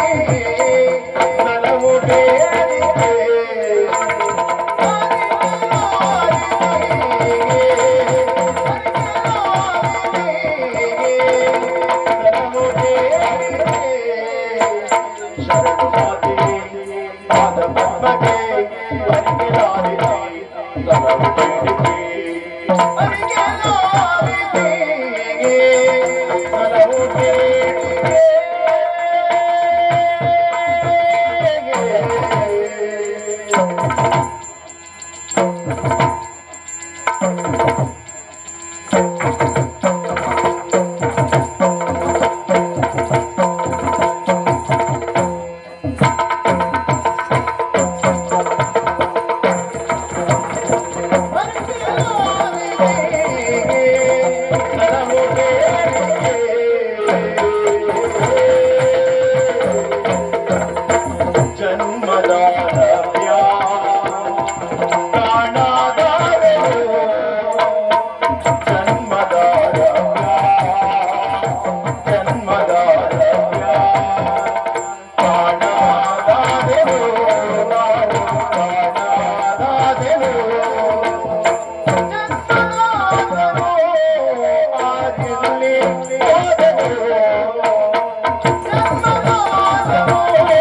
रे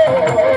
Oh,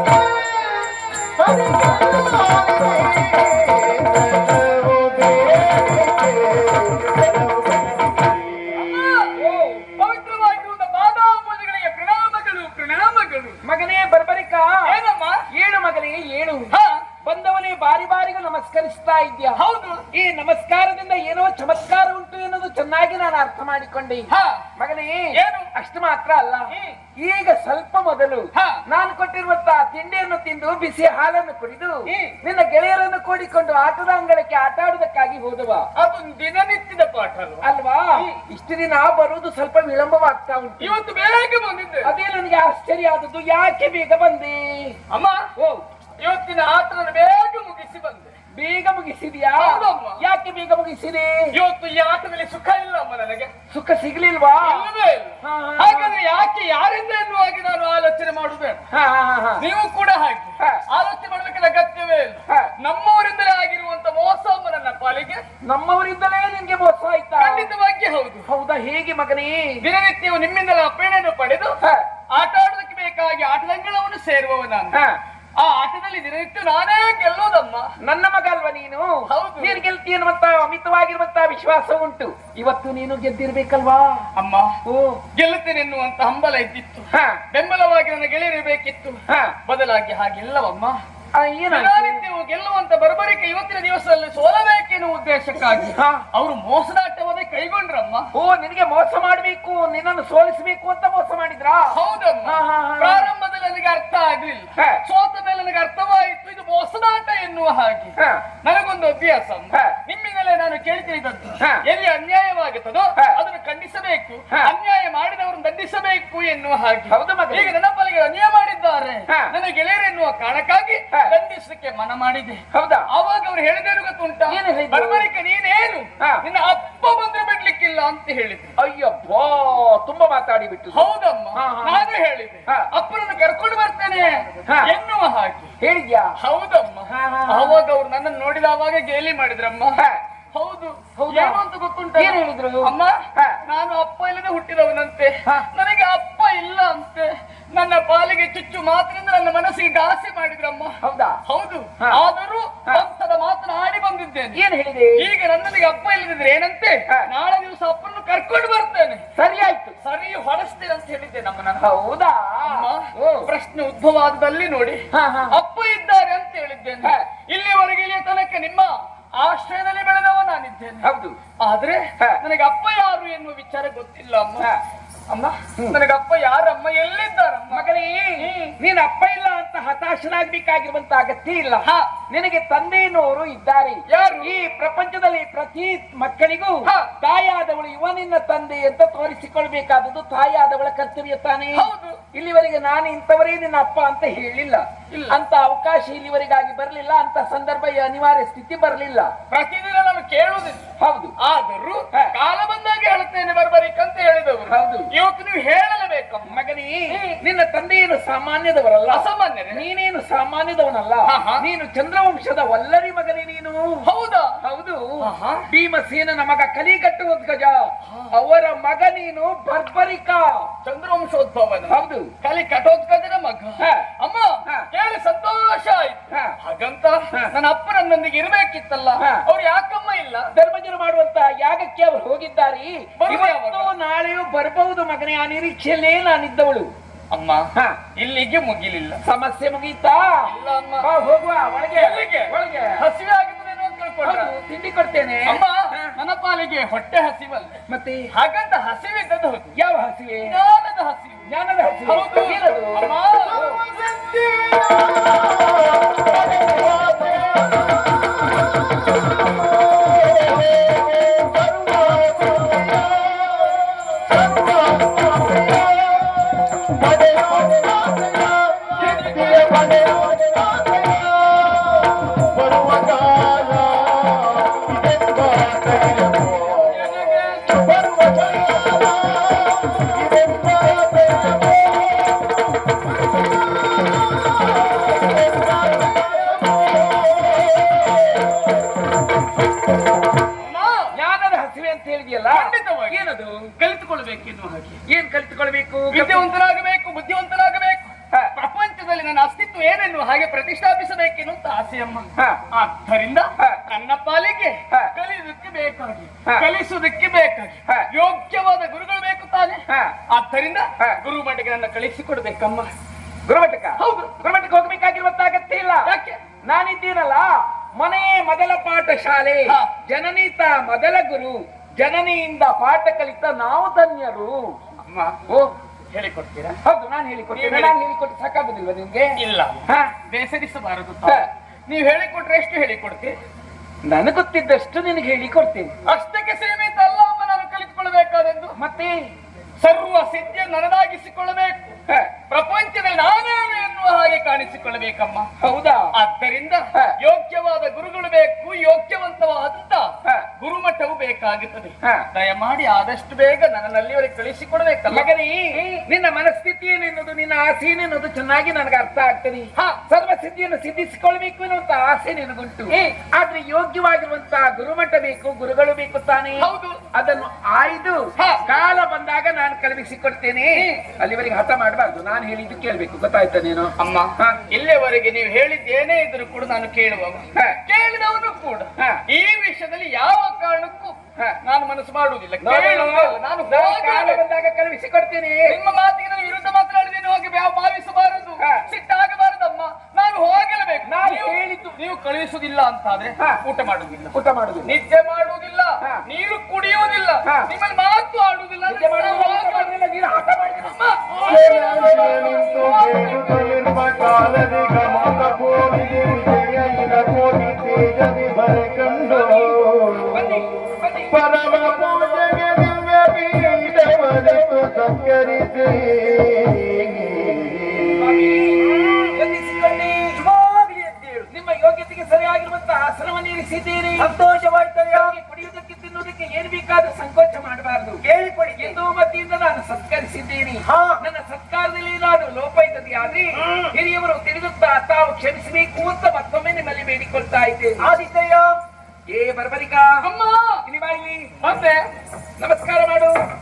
ಚೆನ್ನಾಗಿ ನಾನು ಅರ್ಥ ಮಾಡಿಕೊಂಡೆ. ಮಗನೇ ಏನು? ಅಷ್ಟು ಮಾತ್ರ ಅಲ್ಲ. ಈಗ ಸ್ವಲ್ಪ ಮೊದಲು. ನಾನು ಕೊಟ್ಟಿರುವಂತಹ ತಿಂಡಿಯನ್ನು ತಿಂದು ಬಿಸಿ ಹಾಲನ್ನು ಕುಡಿದು ನಿನ್ನ ಗೆಳೆಯರನ್ನು ಕೂಡಿಕೊಂಡು ಆಟದ ಅಂಗಳಕ್ಕೆ ಆಟ ಆಡುವುದಕ್ಕಾಗಿ ಹೋದವ. ಅದು ದಿನನಿತ್ಯದ ಪಾಠ ಅಲ್ವಾ? ಇಷ್ಟು ದಿನ ಬರುವುದು ಸ್ವಲ್ಪ ವಿಳಂಬವಾಗ್ತಾ ಉಂಟು. ಇವತ್ತು ಬೇಗ ಬಂದಿದ್ದೆ. ಅದೇ ನನಗೆ ಆಶ್ಚರ್ಯ ಆದದ್ದು ಯಾಕೆ ಬೇಗ ಬಂದೆ? ಅಮ್ಮ ಓ. ಇವತ್ತಿನ ಆಟವನ್ನು ಬೇಗ ಬೇಗ ಮುಗಿಸಿದ್ಯಾ. ಯಾಕೆ ಬೇಗ ಮುಗಿಸಿದೆ ಇವತ್ತು ಈ ಆಟದಲ್ಲಿ ಸುಖ ಇಲ್ಲ ಅಮ್ಮ ನನಗೆ. ಸುಖ ಸಿಗ್ಲಿಲ್ವಾ. ಹಾಗಾದ್ರೆ ಯಾಕೆ ಯಾರಿಂದ ಎನ್ನುವಾಗಿ ನಾನು ಆಲೋಚನೆ ಮಾಡುವುದೇ. ನೀವು ಕೂಡ ಹಾಗೆ. ಆಲೋಚನೆ ಮಾಡ್ಬೇಕಾದ ಅಗತ್ಯವೇ ಇಲ್ಲ. ನಮ್ಮವರಿಂದಲೇ ಆಗಿರುವಂತ ಮೋಸ ಅಮ್ಮ ನನ್ನ ಪಾಲಿಗೆ. ನಮ್ಮವರಿಂದಲೇ ನಿಮ್ಗೆ ಮೋಸ ಆಯ್ತಾ? ಖಂಡಿತವಾಗಿ ಹೌದು. ಹೌದಾ ಹೇಗೆ ಮಗನೇ? ದಿನನಿತ್ಯವು ನಿಮ್ಮಿಂದಲೇ ಅಪ್ಪಣೆಯನ್ನು ಪಡೆದು ಆಟ ಆಡೋದಕ್ಕೆ ಬೇಕಾಗಿ ಆಟದಂಗಳವನ್ನು ಸೇರುವವ ನಾನು. ಆ ಆಟದಲ್ಲಿ ನಾನೇ ಗೆಲ್ಲೋದಮ್ಮ. ನನ್ನ ಮಗ ಅಲ್ವಾ ನೀನು? ಹೌದು. ನೀನು ಗೆಲ್ತಿ ಅನ್ನುವಂತ ಅಮಿತವಾಗಿರುವಂತ ವಿಶ್ವಾಸ ಉಂಟು. ಇವತ್ತು ನೀನು ಗೆದ್ದಿರ್ಬೇಕಲ್ವಾ? ಅಮ್ಮ ಓ ಗೆಲ್ಲುತ್ತೇನೆ ಎನ್ನುವಂತ ಹಂಬಲ ಇದ್ದಿತ್ತು. ಹ. ಬೆಂಬಲವಾಗಿ ನನ್ನ ಗೆಳೆಯರಿರ್ಬೇಕಿತ್ತು. ಹ. ಬದಲಾಗಿ ಹಾಗಿಲ್ಲವಮ್ಮ. ದಿನನಿತ್ಯವೂ ಗೆಲ್ಲುವಂತ ಬರಬರಿಕೆ ಇವತ್ತಿನ ದಿವಸದಲ್ಲಿ ಸೋಲಬೇಕೆನ್ನುವ ಉದ್ದೇಶಕ್ಕಾಗಿ. ಅವರು ಮೋಸದಾಟವನ್ನೇ ಕೈಗೊಂಡ್ರಮ್ಮ. ಓ ನಿನಗೆ ಮೋಸ ಮಾಡಬೇಕು ನಿನ್ನನ್ನು ಸೋಲಿಸಬೇಕು ಅಂತ ಮೋಸ ಮಾಡಿದ್ರಾ? ಹೌದಮ್ಮ. ಪ್ರಾರಂಭದಲ್ಲಿ ನನಗೆ ಅರ್ಥ ಆಗ್ಲಿಲ್ಲ. ಸೋತ ಮೇಲೆ ನನಗೆ ಅರ್ಥವಾಯಿತು ಇದು ಮೋಸದಾಟ ಎನ್ನುವ ಹಾಗೆ. ನನಗೊಂದು ಅಭ್ಯಾಸ ನಿಮ್ಮಿಂದಲೇ ನಾನು ಕೇಳ್ತಿದ್ದದ್ದು. ಎಲ್ಲಿ ಅನ್ಯಾಯವಾಗುತ್ತದೋ ಖಂಡಿಸಬೇಕು. ಅನ್ಯಾಯ ಮಾಡಿದವರನ್ನು ದಂಡಿಸಬೇಕು ಎನ್ನುವ ಹಾಗೆ. ಹೌದು ಮತ್ತೆ ಈಗ ನನ್ನ ಪಾಲಿಗೆ ಅನ್ಯಾಯ ಮಾಡಿದ್ದಾರೆ. ನನ್ನ ಗೆಳೆಯರು ಎನ್ನುವ ಕಾರಣಕ್ಕಾಗಿ ದಂಡಿಸಕ್ಕೆ ದಂಡಿಸಲಿಕ್ಕೆ ಮನ ಮಾಡಿದೆ. ಹೌದಾ? ಅವಾಗ ಅವ್ರು ಹೇಳಿದೇನು ಗೊತ್ತುಂಟಾ? ಏನು ನೀನೇನು. ನಿನ್ನ ಅಪ್ಪ ಬಂದ್ರೆ ಬಿಡ್ಲಿಕ್ಕಿಲ್ಲ ಅಂತ ಹೇಳಿದ್ರು. ಅಯ್ಯಬ್ಬಾ ತುಂಬಾ ಮಾತಾಡಿ ಬಿಟ್ಟು. ಹೌದಮ್ಮ. ನಾನು ಹೇಳಿದೆ. ಅಪ್ಪರನ್ನು ಅಪ್ಪನನ್ನು ಕರ್ಕೊಂಡು ಬರ್ತೇನೆ. ಎನ್ನುವ ಹಾಗೆ. ಹೇಳಿದ್ಯಾ? ಹೌದಮ್ಮ. ಅವಾಗ ಅವ್ರು ನನ್ನನ್ನು ನೋಡಿದವಾಗ ಗೇಲಿ ಮಾಡಿದ್ರಮ್ಮ. ಹೌದು ಹೌದಾ? ಏನು ಅಂತ ಗೊತ್ತುಂಟ? ಏನ್ ಹೇಳಿದ್ರು? ಅಮ್ಮ ನಾನು ಅಪ್ಪ ಇಲ್ಲದೆ ಹುಟ್ಟಿದವನಂತೆ. ನನಗೆ ಅಪ್ಪ ಇಲ್ಲ ಅಂತೆ. ನನ್ನ ಪಾಲಿಗೆ ಚುಚ್ಚು ಮಾತ್ರದಿಂದ ನನ್ನ ಮನಸ್ಸಿಗೆ ದಾಸೆ ಮಾಡಿದ್ರಮ್ಮ ಹೌದಾ? ಹೌದು. ಆದರೂ ಹ. ಮಾತನ್ನ ಆಡಿ ಬಂದಿದ್ದೇನೆ. ಏನ್ ಹೇಳಿದೆ? ಈಗ ನನ್ನನಿಗೆ ಅಪ್ಪ ಇಲ್ಲದಿದ್ರೆ ಏನಂತೆ? ನಾಳೆ ದಿವಸ ಅಪ್ಪನ್ನು ಕರ್ಕೊಂಡು ಬರ್ತೇನೆ. ಸರಿ ಆಯ್ತು. ಸರಿ ಹೊಡೆಸ್ತೇನೆ ಅಂತ ಹೇಳಿದ್ದೆ ನಮ್ಮನ್ನ ಹೌದಾ? ಅಮ್ಮ, ಓ. ಪ್ರಶ್ನೆ ಉದ್ಭವ ಆದಲ್ಲಿ ನೋಡಿ. ಅಪ್ಪ ಇದ್ದಾರೆ ಅಂತ ಹೇಳಿದ್ದೇನೆ ಹ. ಇಲ್ಲಿವರೆಗೆ ಇಲ್ಲಿಯ ತನಕ ನಿಮ್ಮ ಆಶ್ರಯದಲ್ಲಿ ಬೆಳೆದವ ನಾನಿದ್ದೇನೆ ಹೌದು ಆದ್ರೆ ನನಗೆ ಅಪ್ಪ ಯಾರು ಎನ್ನುವ ವಿಚಾರ ಗೊತ್ತಿಲ್ಲ ಅಮ್ಮ. ಅಮ್ಮ ನನಗೆ ಅಪ್ಪ ಯಾರಮ್ಮ ಎಲ್ಲಿದ್ದಾರಮ್ಮ? ಮಗನೇ ನೀನ್ ಅಪ್ಪ ಇಲ್ಲ ಅಂತ ಹತಾಶನಾಗ್ಬೇಕಾಗಿರುವಂತ ಅಗತ್ಯ ಇಲ್ಲ. ನಿನಗೆ ತಂದೆಯನ್ನುವರು ಇದ್ದಾರೆ. ಯಾರು? ಈ ಪ್ರಪಂಚದಲ್ಲಿ ಪ್ರತಿ ಮಕ್ಕಳಿಗೂ ತಾಯಿಯಾದವಳು ತಾಯಾದವಳು ಇವನಿನ್ನ ತಂದೆ ಅಂತ ತೋರಿಸಿಕೊಳ್ಬೇಕಾದದ್ದು ತಾಯಾದವಳ ಕರ್ತವ್ಯ ತಾನೇ. ಹೌದು. ಇಲ್ಲಿವರೆಗೆ ನಾನು ಇಂಥವರೇ ನಿನ್ನ ಅಪ್ಪ ಅಂತ ಹೇಳಿಲ್ಲ. ಅಂತ ಅವಕಾಶ ಇಲ್ಲಿವರೆಗಾಗಿ ಬರಲಿಲ್ಲ ಅಂತ ಸಂದರ್ಭ ಅನಿವಾರ್ಯ ಸ್ಥಿತಿ ಬರಲಿಲ್ಲ. ಪ್ರತಿದಿನ ನಾನು ಕೇಳುವುದಿಲ್ಲ. ಹೌದು. ಆದರೂ ಕಾಲ ಬಂದಾಗ ಹೌದು. ಇವತ್ತು ನೀವು ಹೇಳಲೇಬೇಕಮ್ಮ ಮಗನೇ ನಿನ್ನ ತಂದೆಯೇನು ಸಾಮಾನ್ಯದವರಲ್ಲ? ಅಸಾಮಾನ್ಯ ನೀನೇನು ಸಾಮಾನ್ಯದವನಲ್ಲ. ನೀನು ಚಂದ್ರವಂಶದ ವಲ್ಲರಿ ಮಗನೇ ನೀನು. ಹೌದಾ? ಹೌದು. ಭೀಮಸೇನನ ಮಗ ಕಲಿಗಟ್ಟು ಗಜ. ಅವರ ಮಗ ನೀನು ಬರ್ಬರಿಕ. ಚಂದ್ರವಂಶೋದ್ಭವನ. ಹೌದು. ಕಲಿ ಕಟೋದ್ಗಜನ ಮಗ. ಅಮ್ಮ. ಕೇಳಿ ಸಂತೋಷ. ಹಾಗಂತ ಹ. ನನ್ನ ಅಪ್ಪ ನನ್ನೊಂದಿಗೆ ಇರಬೇಕಿತ್ತಲ್ಲ. ಅವ್ರು ಯಾಕಮ್ಮ ಇಲ್ಲ? ಧರ್ಮಜರು ಮಾಡುವಂತ ಯಾಗಕ್ಕೆ ಅವರು ಹೋಗಿದ್ದಾರೆ? ಇವತ್ತು? ನಾಳೆಯೂ ಬರಬಹುದು ಮಗನೇ ಆ ನಿರೀಕ್ಷೆಯಲ್ಲೇ ನಾನಿದ್ದವಳು. ಅಮ್ಮ ಇಲ್ಲಿಗೆ ಮುಗಿಲಿಲ್ಲ. ಸಮಸ್ಯೆ ಮುಗೀತಾ? ಇಲ್ಲ ಅಮ್ಮ. ಹೋಗುವ ಒಳಗೆ ಒಳಗೆ. ಹಸಿವೆ ಆಗಿದ್ದೇನೋ ತಿಂಡಿ ಕೊಡ್ತೇನೆ. ಅಮ್ಮ. ನನ್ನ ಪಾಲಿಗೆ ಹೊಟ್ಟೆ ಹಸಿವಲ್ಲ. ಮತ್ತೆ? ಹಾಗಂತ ಹಸಿವಿದ್ದದ್ದು ಹೌದು. ಯಾವ ಹಸಿವೆ? ಜ್ಞಾನದ ಹಸಿವೆ. ಜ್ಞಾನದ ಹಸಿವೆ. ಹೌದು. ಅಮ್ಮ. ಏನದು ಕಲಿತುಕೊಳ್ಬೇಕೆನ್ನುವ ಹಾಗೆ ಏನ್ ಕಲಿತುಕೊಳ್ಬೇಕು ವಿದ್ಯಾವಂತನಾಗಬೇಕು ಬುದ್ಧಿವಂತನಾಗಬೇಕು. ಪ್ರಪಂಚದಲ್ಲಿ ನನ್ನ ಅಸ್ತಿತ್ವ ಏನೆನ್ನು ಹಾಗೆ ಪ್ರತಿಷ್ಠಾಪಿಸಬೇಕೆನ್ನುವಂತ ಆಸೆಯಮ್ಮ. ಆದ್ದರಿಂದ. ನನ್ನ ಪಾಲಿಗೆ. ಕಲಿಯುವುದಕ್ಕೆ ಬೇಕಾಗಿ ಕಲಿಸುವುದಕ್ಕೆ ಬೇಕಾಗಿ ಹ. ಯೋಗ್ಯವಾದ ಗುರುಗಳು ಬೇಕು ತಾನೆ ಹ. ಆದ್ದರಿಂದ ಹ. ಗುರು ಮಠಕ್ಕೆ ನನ್ನ ಕಳಿಸಿಕೊಡ್ಬೇಕಮ್ಮ ಗುರುಮಠಕ ಹೌದು. ಗುರುಮಠಕ್ಕೆ ಹೋಗಬೇಕಾಗಿರುವಂತ ಅಗತ್ಯ ಇಲ್ಲ ನಾನಿದ್ದೀನಲ್ಲ ಮನೆಯೇ ಮೊದಲ ಪಾಠ ಶಾಲೆ ಜನನೀತ ಮೊದಲ ಗುರು ಜನನಿಯಿಂದ ಪಾಠ ಕಲಿತ ನಾವು ಧನ್ಯರು. ಅಮ್ಮ ಓ. ಹೇಳಿಕೊಡ್ತೀರಾ? ಹೌದು ನಾನು ಹೇಳಿಕೊಡ್ತೀನಿ. ನಾನು ಹೇಳಿಕೊಟ್ಟು ಸಾಕಾಗುದಿಲ್ವಾ ನಿಮ್ಗೆ? ಇಲ್ಲ. ಹ. ಬೇಸರಿಸಬಾರದು. ನೀವು ಹೇಳಿಕೊಟ್ರೆ ಎಷ್ಟು ಹೇಳಿಕೊಡ್ತೀರಿ ನನಗೆ ಗೊತ್ತಿದ್ದಷ್ಟು ನಿನಗೆ ಹೇಳಿಕೊಡ್ತೀನಿ. ಅಷ್ಟಕ್ಕೆ ಸೀಮಿತ ಅಲ್ಲ ಅಮ್ಮ ನಾನು ಕಲಿತುಕೊಳ್ಬೇಕಾದದ್ದು ಮತ್ತೆ? ಸರ್ವ ಸಿದ್ಧ ನನದಾಗಿಸಿಕೊಳ್ಳಬೇಕು. ಪ್ರಪಂಚದಲ್ಲಿ ನಾನೇನು ಎನ್ನುವ ಹಾಗೆ ಕಾಣಿಸಿಕೊಳ್ಳಬೇಕಮ್ಮ. ಹೌದಾ? ಆದ್ದರಿಂದ. ಯೋಗ್ಯವಾದ ಗುರುಗಳು ಬೇಕು ಯೋಗ್ಯವಂತವಾದಂತ ಹ. ಗುರುಮಠವು ಬೇಕಾಗುತ್ತದೆ. ದಯಮಾಡಿ ಆದಷ್ಟು ಬೇಗ ನನ್ನಲ್ಲಿ ಅವರಿಗೆ ಕಳಿಸಿಕೊಡ್ಬೇಕಲ್ಲ ಮಗನಿ ನಿನ್ನ ಮನಸ್ಥಿತಿ ಏನೆನ್ನುವುದು ನಿನ್ನ ಆಸೆ ಏನೆನ್ನುವುದು ಚೆನ್ನಾಗಿ ನನಗೆ ಅರ್ಥ ಆಗ್ತದೆ. ಸರ್ವ ಸಿದ್ಧಿಯನ್ನು ಸಿದ್ಧಿಸಿಕೊಳ್ಬೇಕು ಎನ್ನುವಂತ ಆಸೆ ನಿನಗುಂಟು. ಆದ್ರೆ ಯೋಗ್ಯವಾಗಿರುವಂತಹ ಗುರುಮಠ ಬೇಕು ಗುರುಗಳು ಬೇಕು ತಾನೇ. ಹೌದು. ಅದನ್ನು ಆಯ್ದು ಹಾ. ಕಾಲ ಬಂದಾಗ ನಾನು ಕಳುಹಿಸಿಕೊಡ್ತೇನೆ ಅಲ್ಲಿವರೆಗೆ ಹಠ ಮಾಡಬಾರ್ದು. ನಾನು ಹೇಳಿದ್ದು ಕೇಳ್ಬೇಕು. ಗೊತ್ತಾಯ್ತಾ ನೀನು? ಅಮ್ಮ ಇಲ್ಲಿವರೆಗೆ ಇಲ್ಲಿಯವರೆಗೆ ನೀವು ಹೇಳಿದ್ದೇನೇ ಇದ್ರು ಕೂಡ ನಾನು ಕೇಳುವ. ಕೇಳಿದವನು ಕೂಡ. ಈ ವಿಷಯದಲ್ಲಿ ಯಾವ ಕಾರಣಕ್ಕೂ ನಾನು ಮನಸ್ಸು ಮಾಡುವುದಿಲ್ಲ. ನಾನು ಕಾಲ. ಬಂದಾಗ ಕಳುಹಿಸಿಕೊಡ್ತೇನೆ ನಿಮ್ಮ ಮಾತಿಗೆ ನಾನು ವಿರುದ್ಧ ಮಾತನಾಡಿದ್ದೇನೆ ಹೋಗಿ ಭಾವಿಸಬಾರದು. ಸಿಟ್ಟಾಗಬಾರದಮ್ಮ. ನಾನು ಹೋಗಲೇಬೇಕು ನಾನು ಹೇಳಿದ್ದು. ನೀವು ಕಳುಹಿಸುವುದಿಲ್ಲ ಅಂತಾದ್ರೆ. ಊಟ ಮಾಡುವುದಿಲ್ಲ. ಊಟ ಮಾಡುದಿಲ್ಲ ನಿದ್ದೆ ಮಾಡುವುದಿಲ್ಲ. ನೀರು ಕುಡಿಯುವುದಿಲ್ಲ. ನಿಮ್ಮ ನಿಮ್ಮಲ್ಲಿ ವಿಜಯ ಕೋಟಿ ತೇಜದಿ ಬರೆಕಂಡು ಪರಮ ಪೂಜೆಗೆ ದಿವ್ಯ ಪೀಠವದೆಂದು ಸಂಕರಿಸಿ ನಿಮ್ಮ ಯೋಗ್ಯತೆಗೆ ಸರಿಯಾಗಿರುವಂತಹ ಆಸನವನ್ನು ಇರಿಸಿದ್ದೀರಿ ಸಂತೋಷವಾಗ್ತದೆ ಕುಡಿಯುವುದಕ್ಕೆ ತಿನ್ನುವುದಕ್ಕೆ ಏನು ಬೇಕಾದ್ರೂ ಸಂಕೋಚ ಮಾಡಬಾರದು ಕೇಳಿಕೊಡಿ ಎಂದು ಮತ್ತಿಯಿಂದ ನಾನು ಸತ್ಕರಿಸಿದ್ದೀನಿ ನನ್ನ ಸತ್ಕಾರದಲ್ಲಿ ನಾನು ಲೋಕ ಆದ್ರೆ ಹಿರಿಯವರು ತಿಳಿದುತ್ತಾ ತಾವು ಕ್ಷಮಿಸಬೇಕು ಅಂತ ಮತ್ತೊಮ್ಮೆ ನಿಮ್ಮಲ್ಲಿ ಬೇಡಿಕೊಳ್ತಾ ಇದ್ದೇನೆ. ಆದಿತ್ಯ ಏ ಬರ್ಬರಿಕ ಅಮ್ಮ! ಇಲ್ಲಿ ಮತ್ತೆ? ನಮಸ್ಕಾರ ಮಾಡು.